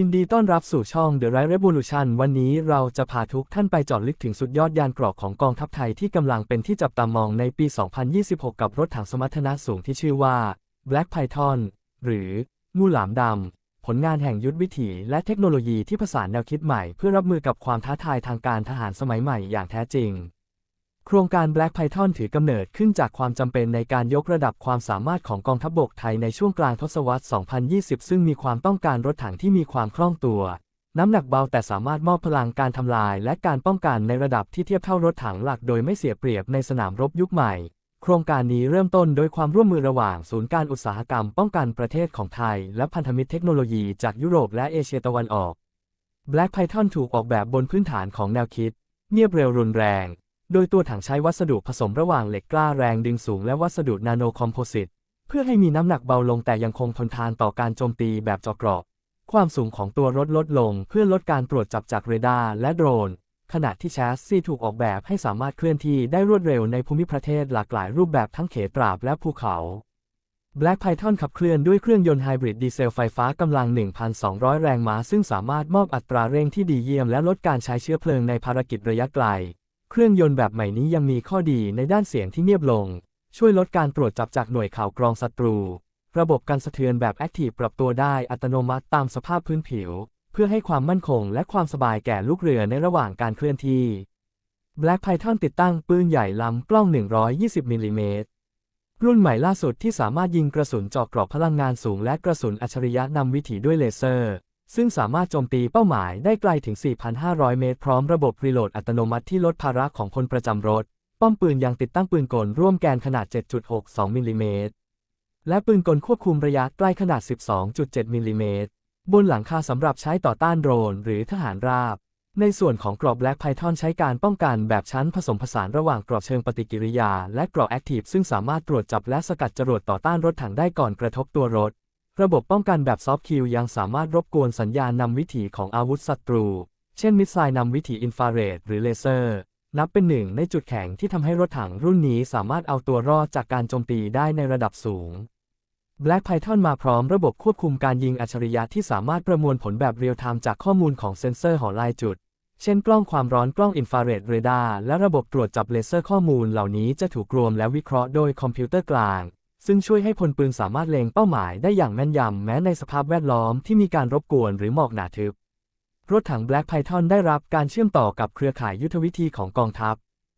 ยินดีต้อนรับสู่ช่อง The Right Revolution วันนี้เราจะพาทุกท่านไปจาะลึกถึงสุดยอดยานเกราะของกองทัพไทยที่กำลังเป็นที่จับตามองในปี 2026 กับรถถังสมรรถนะสูงที่ชื่อว่า Black Python หรืองูหลามดำ ผลงานแห่งยุทธวิถีและเทคโนโลยีที่ผสานแนวคิดใหม่เพื่อรับมือกับความท้าทายทางการทหารสมัยใหม่อย่างแท้จริง โครงการ Black Python ถือกำเนิดขึ้นจากความจำเป็นในการยกระดับความสามารถของกองทัพบกไทยในช่วงกลางทศวรรษ 2020 ซึ่งมีความต้องการรถถังที่มีความคล่องตัว น้ำหนักเบาแต่สามารถมอบพลังการทำลายและการป้องกันในระดับที่เทียบเท่ารถถังหลักโดยไม่เสียเปรียบในสนามรบยุคใหม่ โครงการนี้เริ่มต้นโดยความร่วมมือระหว่างศูนย์การอุตสาหกรรมป้องกันประเทศของไทย และพันธมิตรเทคโนโลยีจากยุโรปและเอเชียตะวันออก Black Python ถูกออกแบบบนพื้นฐานของแนวคิด เงียบเร็วรุนแรง โดยตัวถังใช้วัสดุผสมระหว่างเหล็กกล้าแรงดึงสูงและวัสดุนาโนคอมโพสิตเพื่อให้มีน้ำหนักเบาลงแต่ยังคงทนทานต่อการโจมตีแบบเจาะเกราะความสูงของตัวรถลดลงเพื่อลดการตรวจจับจากเรดาร์และโดรน ขณะที่แชสซีถูกออกแบบให้สามารถเคลื่อนที่ได้รวดเร็วในภูมิประเทศหลากหลายรูปแบบทั้งเขตปราบและภูเขา Black Python ขับเคลื่อนด้วยเครื่องยนต์ไฮบริดดีเซลไฟฟ้ากำลัง 1,200 แรงม้า ซึ่งสามารถมอบอัตราเร่งที่ดีเยี่ยมและลดการใช้เชื้อเพลิงในภารกิจระยะไกล เครื่องยนต์แบบใหม่นี้ยังมีข้อดีในด้านเสียงที่เงียบลง ช่วยลดการตรวจจับจากหน่วยข่าวกรองศัตรู ระบบการสะเทือนแบบแอคทีฟปรับตัวได้อัตโนมัติตามสภาพพื้นผิว เพื่อให้ความมั่นคงและความสบายแก่ลูกเรือในระหว่างการเคลื่อนที่ Black Python ติดตั้งปืนใหญ่ลำกล้อง 120มิลลิเมตรรุ่นใหม่ล่าสุดที่สามารถยิงกระสุนเจาะกรอบพลังงานสูงและกระสุนอัจฉริยะนำวิถีด้วยเลเซอร์ ซึ่งสามารถโจมตีเป้าหมายได้ไกลถึง 4,500 เมตร พร้อมระบบรีโหลดอัตโนมัติที่ลดภาระของคนประจำรถ ป้อมปืนยังติดตั้งปืนกลร่วมแกนขนาด 7.62 มิลลิเมตร และปืนกลควบคุมระยะใกล้ขนาด 12.7 มิลลิเมตร บนหลังคาสำหรับใช้ต่อต้านโดรนหรือทหารราบ ในส่วนของกรอบ Black Python ใช้การป้องกันแบบชั้นผสมผสานระหว่างกรอบเชิงปฏิกิริยา และกรอบแอคทีฟซึ่งสามารถตรวจจับและสกัดจรวดต่อต้านรถถังได้ก่อนกระทบตัวรถ ระบบป้องกันแบบซอฟต์คิวยังสามารถรบกวนสัญญาณนำวิถีของอาวุธศัตรู เช่นมิสไซล์นำวิถีอินฟราเรดหรือเลเซอร์ นับเป็นหนึ่งในจุดแข็งที่ทำให้รถถังรุ่นนี้สามารถเอาตัวรอดจากการโจมตีได้ในระดับสูง Black Python มาพร้อมระบบควบคุมการยิงอัจฉริยะที่สามารถประมวลผลแบบเรียลไทม์จากข้อมูลของเซ็นเซอร์หอลายจุด เช่นกล้องความร้อนกล้องอินฟราเรดเรดาร์และระบบตรวจจับเลเซอร์ข้อมูลเหล่านี้จะถูกรวมและวิเคราะห์โดยคอมพิวเตอร์กลาง ซึ่งช่วยให้พลปืนสามารถเล็งเป้าหมายได้อย่างแม่นยำแม้ในสภาพแวดล้อมที่มีการรบกวนหรือหมอกหนาทึบ รถถัง Black Python ได้รับการเชื่อมต่อกับเครือข่ายยุทธวิธีของกองทัพ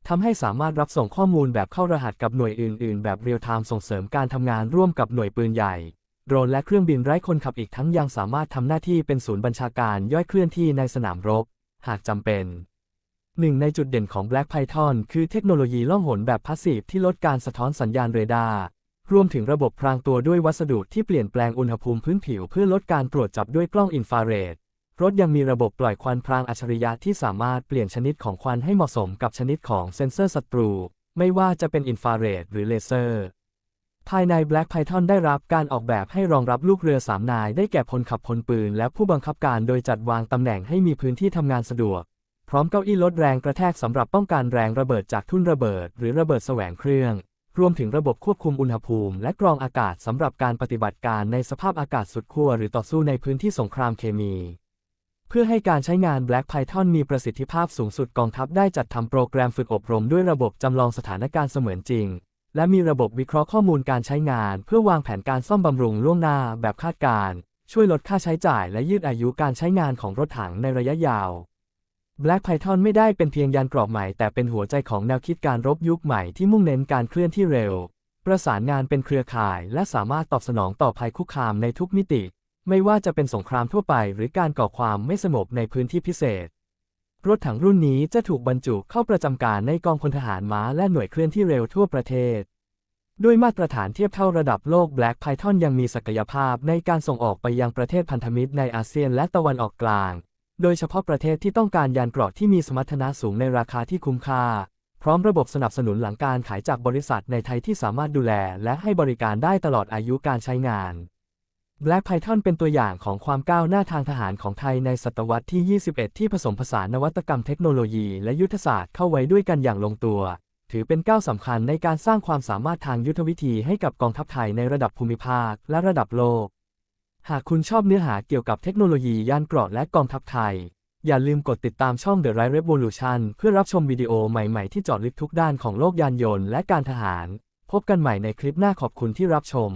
ทำให้สามารถรับส่งข้อมูลแบบเข้ารหัสกับหน่วยอื่น ๆ แบบเรียลไทม์ส่งเสริมการทำงานร่วมกับหน่วยปืนใหญ่ โดรนและเครื่องบินไร้คนขับอีกทั้งยังสามารถทำหน้าที่เป็นศูนย์บัญชาการย่อยเคลื่อนที่ในสนามรบ หากจำเป็นหนึ่งในจุดเด่นของ Black Python คือเทคโนโลยีล่องหนแบบพาสซีฟที่ลดการสะท้อนสัญญาณเรดาร์ รวมถึงระบบพรางตัวด้วยวัสดุที่เปลี่ยนแปลงอุณหภูมิพื้นผิวเพื่อลดการตรวจจับด้วยกล้องอินฟราเรด รถยังมีระบบปล่อยควันพรางอัจฉริยะที่สามารถเปลี่ยนชนิดของควันให้เหมาะสมกับชนิดของเซ็นเซอร์ศัตรู ไม่ว่าจะเป็นอินฟราเรดหรือเลเซอร์ ภายใน Black Python ได้รับการออกแบบให้รองรับลูกเรือสามนาย ได้แก่พลขับพลปืน และผู้บังคับการโดยจัดวางตำแหน่งให้มีพื้นที่ทำงานสะดวก พร้อมเก้าอี้ลดแรงกระแทกสำหรับป้องกันแรงระเบิดจากทุ่นระเบิด หรือระเบิดแสวงเครื่อง รวมถึงระบบควบคุมอุณหภูมิ และกรองอากาศสำหรับการปฏิบัติการในสภาพอากาศสุดขั้วหรือต่อสู้ในพื้นที่สงครามเคมี เพื่อให้การใช้งาน Black Python มีประสิทธิภาพสูงสุดกองทัพได้จัดทำโปรแกรมฝึกอบรมด้วยระบบจำลองสถานการณ์เสมือนจริง และมีระบบวิเคราะห์ข้อมูลการใช้งาน เพื่อวางแผนการซ่อมบำรุงล่วงหน้าแบบคาดการณ์ช่วยลดค่าใช้จ่ายและยืดอายุการใช้งานของรถถังในระยะยาว Black Python ไม่ได้เป็นเพียงยานเกราะใหม่แต่เป็นหัวใจของแนวคิดการรบยุคใหม่ที่มุ่งเน้นการเคลื่อนที่เร็ว ประสานงานเป็นเครือข่าย และสามารถตอบสนองต่อภัยคุกคามในทุกมิติ ไม่ว่าจะเป็นสงครามทั่วไป หรือการก่อความไม่สงบในพื้นที่พิเศษ รถถังรุ่นนี้จะถูกบรรจุเข้าประจำการในกองพลทหารม้าและหน่วยเคลื่อนที่เร็วทั่วประเทศด้วยมาตรฐานเทียบเท่าระดับโลก Black Python ยังมีศักยภาพในการส่งออกไปยังประเทศพันธมิตรในอาเซียนและตะวันออกกลาง โดยเฉพาะประเทศที่ต้องการยานเกราะที่มีสมรรถนะสูงในราคาที่คุ้มค่า พร้อมระบบสนับสนุนหลังการขายจากบริษัทในไทยที่สามารถดูแลและให้บริการได้ตลอดอายุการใช้งาน Black Python เป็นตัวอย่างของความก้าวหน้าทางทหารของไทยในศตวรรษที่ 21 ที่ผสมผสานนวัตกรรมเทคโนโลยีและยุทธศาสตร์เข้าไว้ด้วยกันอย่างลงตัว ถือเป็นก้าวสำคัญในการสร้างความสามารถทางยุทธวิธีให้กับกองทัพไทยในระดับภูมิภาคและระดับโลก หากคุณชอบเนื้อหาเกี่ยวกับเทคโนโลยียานเกราะและกองทัพไทย อย่าลืมกดติดตามช่อง The Right Revolution เพื่อรับชมวิดีโอใหม่ๆที่เจาะลึกทุกด้านของโลกยานยนต์และการทหาร พบกันใหม่ในคลิปหน้าขอบคุณที่รับชม